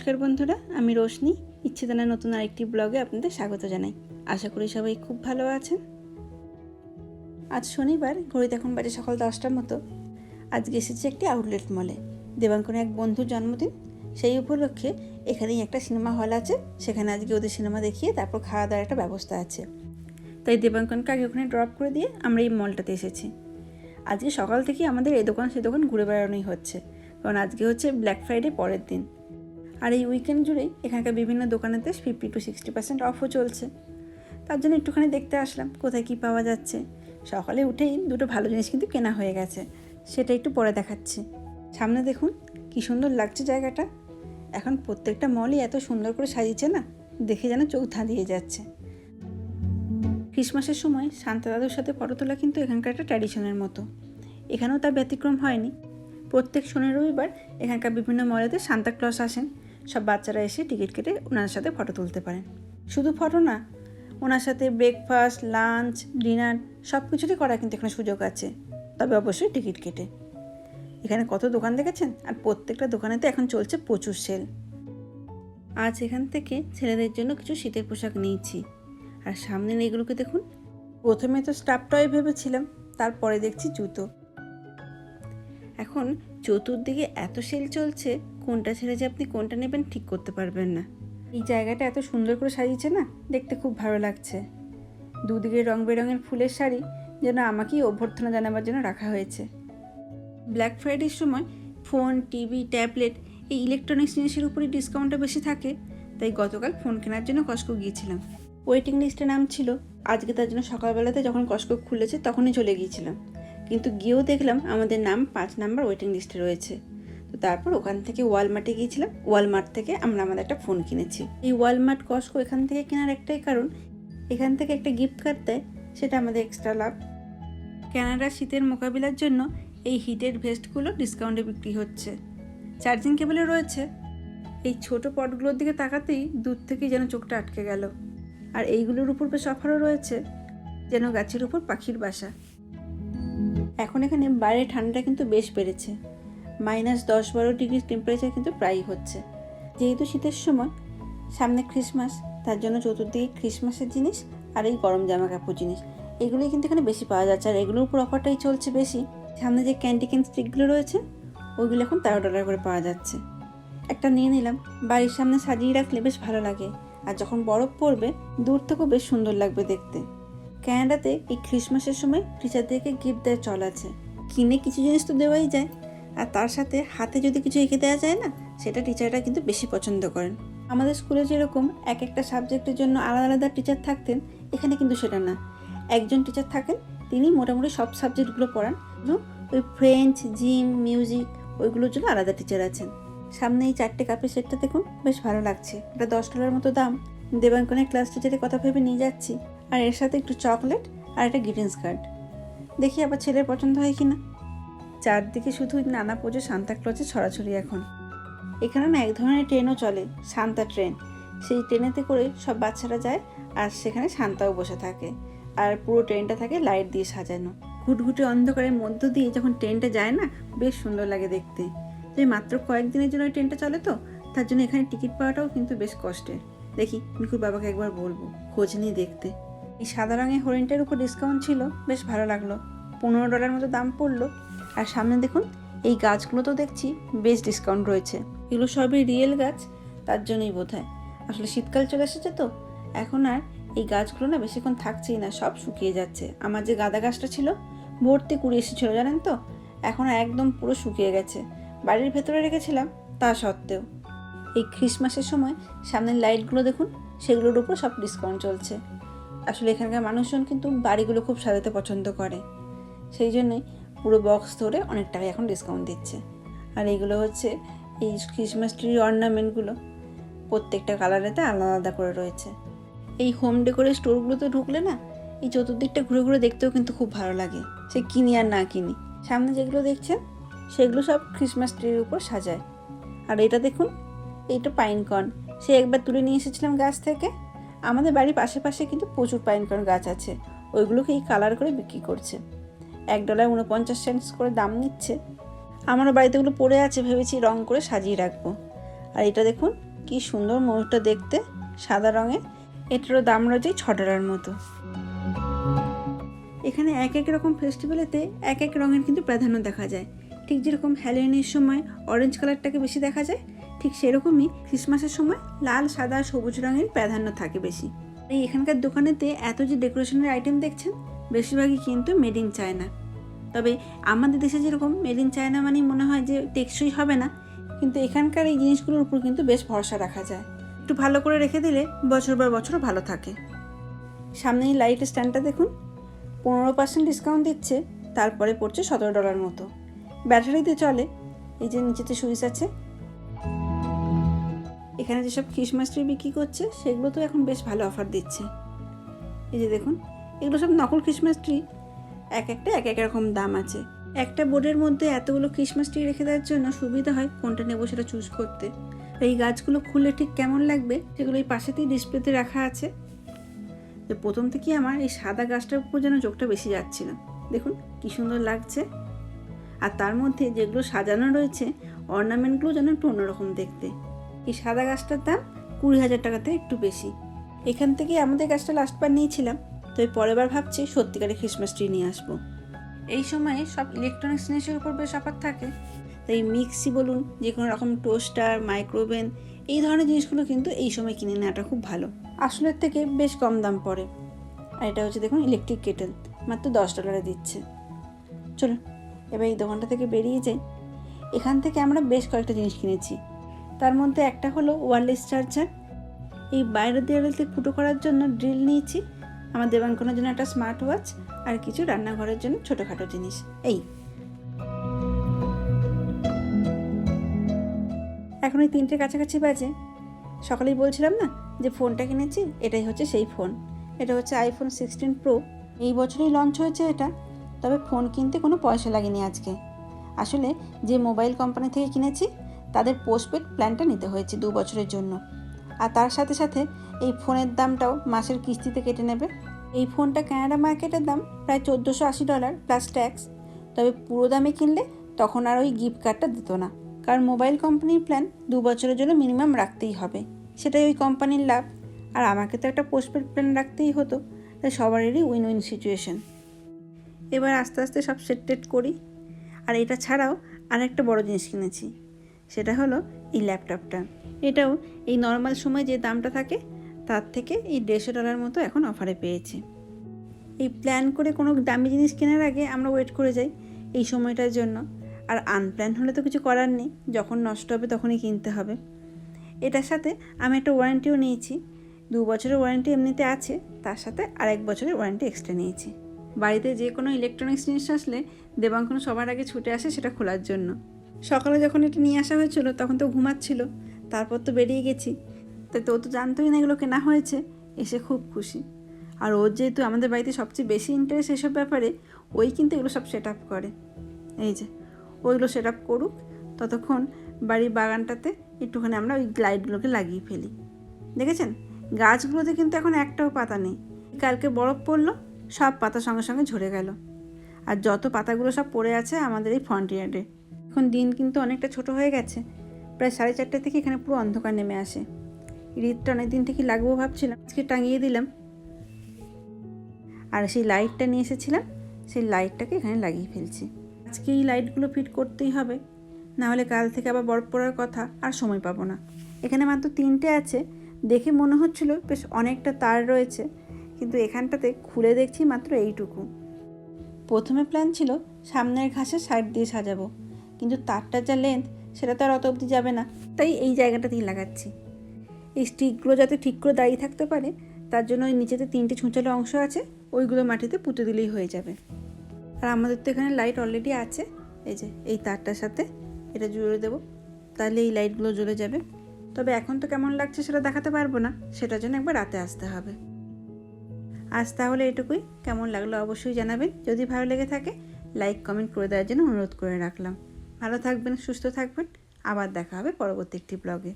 নমস্কার বন্ধুরা, আমি রোশনি। ইচ্ছেদানা নতুন আরেকটি ব্লগে আপনাদের স্বাগত জানাই। আশা করি সবাই খুব ভালো আছেন। আজ শনিবার, ঘড়িতে এখন বাজে সকাল দশটার মতো। আজকে এসেছি একটি আউটলেট মলে দেবাঙ্কনে এক বন্ধুর জন্মদিন। সেই উপলক্ষে এখানেই একটা সিনেমা হল আছে। সেখানে আজকে ওদের সিনেমা দেখিয়ে তারপর খাওয়া দাওয়ার একটা ব্যবস্থা আছে। তাই দেবাঙ্কনকে আগে ওখানে ড্রপ করে দিয়ে আমরা এই মলটাতে এসেছি। আজকে সকাল থেকে আমাদের এই দোকান সেই দোকান ঘুরে বেড়ানোই হচ্ছে। কারণ আজকে হচ্ছে ব্ল্যাক ফ্রাইডে পরের দিন। আর এই উইকেন্ড জুড়েই এখানকার বিভিন্ন দোকানেতে ফিফটি টু সিক্সটি পার্সেন্ট অফও চলছে। তার জন্য একটুখানি দেখতে আসলাম, কোথায় কী পাওয়া যাচ্ছে। সকালে উঠেই দুটো ভালো জিনিস কিন্তু কেনা হয়ে গেছে, সেটা একটু পরে দেখাচ্ছি। সামনে দেখুন, কী সুন্দর লাগছে জায়গাটা। এখন প্রত্যেকটা মলই এত সুন্দর করে সাজিয়েছে না, দেখে যেন চোখ ধাঁধিয়ে যাচ্ছে। ক্রিসমাসের সময় শান্তা দাদুর সাথে ফটো তোলা কিন্তু এখানকার একটা ট্র্যাডিশনের মতো। এখানেও তার ব্যতিক্রম হয়নি। প্রত্যেক শনি রবিবার এখানকার বিভিন্ন মলেতে সান্তা ক্লস আসেন। সব বাচ্চারা এসে টিকিট কেটে ওনার সাথে ফটো তুলতে পারেন। শুধু ফটো না, ওনার সাথে ব্রেকফাস্ট লাঞ্চ ডিনার সব কিছুরই করার কিন্তু এখানে সুযোগ আছে। তবে অবশ্যই টিকিট কেটে। এখানে কত দোকান দেখেছেন? আর প্রত্যেকটা দোকানে তো এখন চলছে প্রচুর সেল আজ এখান থেকে ছেলেদের জন্য কিছু শীতের পোশাক নিয়েছি। আর সামনের এইগুলোকে দেখুন। প্রথমে তো স্টাফ টয় ভেবেছিলাম, তারপরে দেখছি জুতো। এখন চতুর্দিকে এত সেল চলছে, কোনটা ছেড়ে যে আপনি কোনটা নেবেন ঠিক করতে পারবেন না। এই জায়গাটা এত সুন্দর করে সাজিয়েছে না, দেখতে খুব ভালো লাগছে। দুদিকে রং বেরঙের ফুলের শাড়ি যেন আমাকেই অভ্যর্থনা জানাবার জন্য রাখা হয়েছে। ব্ল্যাক ফ্রাইডের সময় ফোন টিভি ট্যাবলেট এই ইলেকট্রনিক্স জিনিসের উপরই ডিসকাউন্টটা বেশি থাকে, তাই গতকাল ফোন কেনার জন্য কস্কো গিয়েছিলাম। ওয়েটিং লিস্টে নাম ছিল, আজকে তার জন্য সকালবেলাতে যখন কস্কো খুলেছে তখনই চলে গিয়েছিলাম। কিন্তু গিয়েও দেখলাম আমাদের নাম পাঁচ নাম্বার ওয়েটিং লিস্টে রয়েছে। তো তারপর ওখান থেকে ওয়ালমার্টে গিয়েছিলাম। ওয়ালমার্ট থেকে আমরা আমাদের একটা ফোন কিনেছি। এই ওয়ালমার্ট কস্কো এখান থেকে কেনার একটাই কারণ, এখান থেকে একটা গিফট কার্ড দেয়, সেটা আমাদের এক্সট্রা লাভ। ক্যানাডার শীতের মোকাবিলার জন্য এই হিটের ভেস্টগুলো ডিসকাউন্টে বিক্রি হচ্ছে। চার্জিং কেবলও রয়েছে। এই ছোট পটগুলোর দিকে তাকাতেই দূর থেকেই যেন চোখটা আটকে গেল। আর এইগুলোর উপর বেশ অফারও রয়েছে, যেন গাছের উপর পাখির বাসা। এখন এখানে বাইরে ঠান্ডা কিন্তু বেশ বেড়েছে। মাইনাস দশ বারো ডিগ্রি টেম্পারেচার কিন্তু প্রায়ই হচ্ছে। যেহেতু শীতের সময়, সামনে খ্রিসমাস তার জন্য চতুর্দিকে ক্রিসমাসের জিনিস আর এই গরম জামা কাপড় জিনিস। এগুলোই কিন্তু এখানে বেশি পাওয়া যাচ্ছে আর এগুলোর উপর অফারটাই চলছে বেশি। সামনে যে ক্যান্ডি ক্যান স্টিকগুলো রয়েছে, ওইগুলো এখন তেরো ডলার করে পাওয়া যাচ্ছে। একটা নিয়ে নিলাম। বাড়ির সামনে সাজিয়ে রাখলে বেশ ভালো লাগে। আর যখন বরফ পড়বে, দূর থেকেও বেশ সুন্দর লাগবে দেখতে। ক্যানাডাতে এই ক্রিসমাসের সময় টিচারদেরকে গিফট দেওয়ার চল আছে। কিনে কিছু জিনিস তো দেওয়াই যায়। আর তার সাথে হাতে যদি কিছু এঁকে দেওয়া যায় না, সেটা টিচাররা কিন্তু বেশি পছন্দ করেন। আমাদের স্কুলে যেরকম এক একটা সাবজেক্টের জন্য আলাদা আলাদা টিচার থাকতেন, এখানে কিন্তু সেটা না। একজন টিচার থাকেন, তিনি মোটামুটি সব সাবজেক্টগুলো পড়ান। এবং ওই ফ্রেঞ্চ জিম মিউজিক ওইগুলোর জন্য আলাদা টিচার আছেন। সামনে এই চারটে কাপের সেটটা দেখুন, বেশ ভালো লাগছে। এটা দশ ডলার মতো দাম। দেবাঙ্কনের ক্লাস টিচারের কথা ভেবে নিয়ে যাচ্ছি। আর এর সাথে একটু চকলেট আর একটা গ্রিটিংস কার্ড। দেখি আবার ছেলের পছন্দ হয় কি না চারদিকে শুধু নানা পোজে সান্তা ক্লজে ছড়াছড়ি এখন। এখানে না এক ধরনের ট্রেনও চলে, সান্তা ট্রেন। সেই ট্রেনেতে করে সব বাচ্চারা যায় আর সেখানে শান্তাও বসে থাকে। আর পুরো ট্রেনটা থাকে লাইট দিয়ে সাজানো। ঘুটঘুটে অন্ধকারের মধ্য দিয়ে যখন ট্রেনটা যায় না, বেশ সুন্দর লাগে দেখতে। যে মাত্র কয়েকদিনের জন্য ট্রেনটা চলে তো, তার জন্য এখানে টিকিট পাওয়াটাও কিন্তু বেশ কষ্টের। দেখি মিকুর বাবাকে একবার বলব, খোঁজ নিয়ে দেখতে। এই সাদা রঙের হরিণটার উপর ডিসকাউন্ট ছিল, বেশ ভালো লাগল। পনেরো ডলার মতো দাম পড়ল। আর সামনে দেখুন, এই গাছগুলো তো দেখছি বেশ ডিসকাউন্ট রয়েছে। এগুলো সবই রিয়েল গাছ, তার জন্যই বোধ হয় আসলে শীতকাল চলে এসেছে তো, এখন আর এই গাছগুলো না বেশিক্ষণ থাকছেই না, সব শুকিয়ে যাচ্ছে। আমার যে গাঁদা গাছটা ছিল, ভর্তি কুড়ি এসেছিল, জানেন তো? এখন একদম পুরো শুকিয়ে গেছে। বাড়ির ভেতরে রেখেছিলাম, তা সত্ত্বেও। এই ক্রিসমাসের সময় সামনের লাইটগুলো দেখুন, সেগুলোর উপর সব ডিসকাউন্ট চলছে। আসলে এখানকার মানুষজন কিন্তু বাড়িগুলো খুব সাজাতে পছন্দ করে। সেই জন্যই পুরো বক্স ধরে অনেক টাকা এখন ডিসকাউন্ট দিচ্ছে। আর এইগুলো হচ্ছে এই ক্রিসমাস ট্রি অর্নামেন্টগুলো প্রত্যেকটা কালারেতে আলাদা আলাদা করে রয়েছে। এই হোম ডেকোরের স্টোরগুলোতে ঢুকলে না, এই চতুর্দিকটা ঘুরে ঘুরে দেখতেও কিন্তু খুব ভালো লাগে। সে কিনি আর না কিনি। সামনে যেগুলো দেখছেন, সেগুলো সব ক্রিসমাস ট্রির উপর সাজায়। আর এটা দেখুন, এইটা পাইনকর্ন সে একবার তুলে নিয়ে এসেছিলাম গাছ থেকে। আমাদের বাড়ির পাশে কিন্তু প্রচুর পাইন পাইনকর্ন গাছ আছে। ওইগুলোকে এই কালার করে বিক্রি করছে। এক ডলার উনপঞ্চাশ সেন্টস করে দাম নিচ্ছে। আমারও বাড়িতে ওগুলো পড়ে আছে, ভেবেছি রং করে সাজিয়ে রাখব। আর এটা দেখুন, কি সুন্দর ময়ূরটা দেখতে, সাদা রঙের এটারও দাম রয়েছে ছ ডলার মতো। এখানে এক এক রকম ফেস্টিভ্যালেতে এক এক রঙের কিন্তু প্রাধান্য দেখা যায়। ঠিক যেরকম হ্যালোইনের সময় অরেঞ্জ কালারটাকে বেশি দেখা যায় ঠিক সেরকমই ক্রিসমাসের সময় লাল, সাদা, সবুজ রঙের প্রাধান্য থাকে বেশি। এই এখানকার দোকানেতে এত যে ডেকোরেশনের আইটেম দেখছেন, বেশিরভাগই কিন্তু মেড ইন চায়না তবে আমাদের দেশে যেরকম মেড ইন চায়না মানেই মনে হয় যে টেকসই হবে না, কিন্তু এখানকার এই জিনিসগুলোর উপর কিন্তু বেশ ভরসা রাখা যায়। একটু ভালো করে রেখে দিলে বছর পর বছরও ভালো থাকে। সামনে এই লাইট স্ট্যান্ডটা দেখুন, পনেরো পার্সেন্ট ডিসকাউন্ট দিচ্ছে, তারপরে পড়ছে সতেরো ডলার মতো। ব্যাটারিতে চলে, এই যে নিচেতে সুইচ আছে এখানে যেসব খ্রিসমাস ট্রি বিক্রি করছে, সেগুলো তো এখন বেশ ভালো অফার দিচ্ছে। এই যে দেখুন, এগুলো সব নকল খ্রিসমাস ট্রি। এক একটা এক এক রকম দাম আছে। একটা বোর্ডের মধ্যে এতগুলো খ্রিসমাস ট্রি রেখে দেওয়ার জন্য সুবিধা হয় কোনটা নেব সেটা চুজ করতে। এই গাছগুলো খুললে ঠিক কেমন লাগবে সেগুলো এই পাশেতেই ডিসপ্লেতে রাখা আছে। যে প্রথম থেকেই আমার এই সাদা গাছটার উপর যেন চোখটা বেশি যাচ্ছিল। দেখুন, কি সুন্দর লাগছে। আর তার মধ্যে যেগুলো সাজানো রয়েছে অর্নামেন্টগুলো যেন একটু অন্যরকম দেখতে। এই সাদা গাছটার দাম কুড়ি হাজার টাকাতে একটু বেশি। এখান থেকে আমাদের গাছটা লাস্টবার নিয়েছিলাম, তো এই পরের বার ভাবছি সত্যিকারের খ্রিসমাস ট্রি নিয়ে আসব। এই সময়ে সব ইলেকট্রনিক্স জিনিসের উপর বেশ অফার থাকে। তাই মিক্সি বলুন যে কোনো রকম টোস্টার মাইক্রোওভেন এই ধরনের জিনিসগুলো কিন্তু এই সময় কিনে নেওয়াটা খুব ভালো। আসলের থেকে বেশ কম দাম পড়ে। আর এটা হচ্ছে দেখুন ইলেকট্রিক কেটেল মাত্র দশ ডলারে দিচ্ছে। চলো এবার এই দোকানটা থেকে বেরিয়ে যাই। এখান থেকে আমরা বেশ কয়েকটা জিনিস কিনেছি। তার মধ্যে একটা হলো ওয়ারলেস চার্জার। এই বাইরের দেওয়ালতে ফুটো করার জন্য ড্রিল নিয়েছি। আমার দেবাঙ্কনের জন্য একটা স্মার্ট ওয়াচ আর কিছু রান্নাঘরের জন্য ছোটোখাটো জিনিস। এই। এখন এই তিনটে কাছাকাছি বাজে। সকালেই বলছিলাম না যে ফোনটা কিনেছি? এটাই হচ্ছে সেই ফোন। এটা হচ্ছে আইফোন সিক্সটিন প্রো এই বছরই লঞ্চ হয়েছে এটা। তবে ফোন কিনতে কোনো পয়সা লাগেনি আজকে। আসলে যে মোবাইল কোম্পানি থেকে কিনেছি তাদের পোস্টপেড প্ল্যানটা নিতে হয়েছে দু বছরের জন্য। আর তার সাথে সাথে এই ফোনের দামটাও মাসের কিস্তিতে কেটে নেবে। এই ফোনটা কানাডা মার্কেটের দাম প্রায় চোদ্দোশো আশি ডলার প্লাস ট্যাক্স তবে পুরো দামে কিনলে তখন আর ওই গিফট কার্ডটা দিত না। কারণ মোবাইল কোম্পানির প্ল্যান দু বছরের জন্য মিনিমাম রাখতেই হবে। সেটাই ওই কোম্পানির লাভ। আর আমাকে তো একটা পোস্টপেড প্ল্যান রাখতেই হতো। তাই সবারই উইন উইন সিচুয়েশন এবার আস্তে আস্তে সব সেট টেট করি। আর এটা ছাড়াও আর একটা বড় জিনিস কিনেছি। সেটা হলো এই ল্যাপটপটা। এটাও এই নর্মাল সময় যে দামটা থাকে, তার থেকে এই দেড়শো ডলার মতো এখন অফারে পেয়েছে। এই প্ল্যান করে কোনো দামি জিনিস কেনার আগে আমরা ওয়েট করে যাই এই সময়টার জন্য। আর আনপ্ল্যান হলে তো কিছু করার নেই, যখন নষ্ট হবে তখনই কিনতে হবে। এটার সাথে আমি একটা ওয়ারেন্টিও নিয়েছি, দু বছরের ওয়ারেন্টি এমনিতে আছে, তার সাথে আরেক বছরের ওয়ারেন্টি এক্সট্রা নিয়েছি। বাড়িতে যে কোনো ইলেকট্রনিক্স জিনিস আসলে দেবাঙ্কন সবার আগে ছুটে আসে সেটা খোলার জন্য। সকালে যখন এটা নিয়ে আসা হয়েছিল, তখন তো ঘুমাচ্ছিল, তারপর তো বেরিয়ে গেছি। তাই তো তো জানতোই না এগুলো কেনা হয়েছে, এসে খুব খুশি। আর ওর যেহেতু আমাদের বাড়িতে সবচেয়ে বেশি ইন্টারেস্ট এসব ব্যাপারে, ওই কিন্তু এগুলো সব সেট আপ করে। এই যে, ওইগুলো সেট আপ করুক, ততক্ষণ বাড়ির বাগানটাতে একটুখানি আমরা ওই লাইটগুলোকে লাগিয়ে ফেলি। দেখেছেন? গাছগুলোতে কিন্তু এখন একটাও পাতা নেই। কালকে বরফ পড়ল, সব পাতা সঙ্গে সঙ্গে ঝরে গেল। আর যত পাতাগুলো সব পড়ে আছে আমাদের এই ফ্রন্ট ইয়ার্ডে এখন দিন কিন্তু অনেকটা ছোট হয়ে গেছে। প্রায় সাড়ে চারটে থেকে এখানে পুরো অন্ধকার নেমে আসে। রিদটা অনেক দিন থেকে লাগবো ভাবছিলাম, আজকে টাঙিয়ে দিলাম। আর সেই লাইটটা নিয়ে এসেছিলাম, সেই লাইটটাকে এখানে লাগিয়ে ফেলছি। আজকে এই লাইটগুলো ফিট করতেই হবে, না হলে কাল থেকে আবার বরফ পড়ার কথা আর সময় পাবো না। এখানে মাত্র তিনটে আছে, দেখে মনে হচ্ছিল বেশ অনেকটা তার রয়েছে, কিন্তু এখানটাতে খুলে দেখছি মাত্র এইটুকু। প্রথমে প্ল্যান ছিল সামনের ঘাসে সাইড দিয়ে সাজাবো কিন্তু তারটার যা লেন্থ সেটা তো আর অত অবধি যাবে না। তাই এই জায়গাটাতেই লাগাচ্ছি। এই স্টিকগুলো যাতে ঠিক করে দাঁড়িয়ে থাকতে পারে, তার জন্য ওই নিচেতে তিনটে ছুঁচালো অংশ আছে, ওইগুলো মাটিতে পুঁতে দিলেই হয়ে যাবে। আর আমাদের তো এখানে লাইট অলরেডি আছে। এই যে, এই তারটার সাথে এটা জুড়ে দেবো। তাহলে এই লাইটগুলো জ্বলে যাবে। তবে এখন তো কেমন লাগছে সেটা দেখাতে পারব না, সেটার জন্য একবার রাতে আসতে হবে। আজ তাহলে এটুকুই। কেমন লাগল অবশ্যই জানাবেন। যদি ভালো লেগে থাকে লাইক কমেন্ট করে দেওয়ার জন্য অনুরোধ করে রাখলাম। ভালো থাকবেন সুস্থ থাকবেন। আবার দেখা হবে পরবর্তী একটি ব্লগে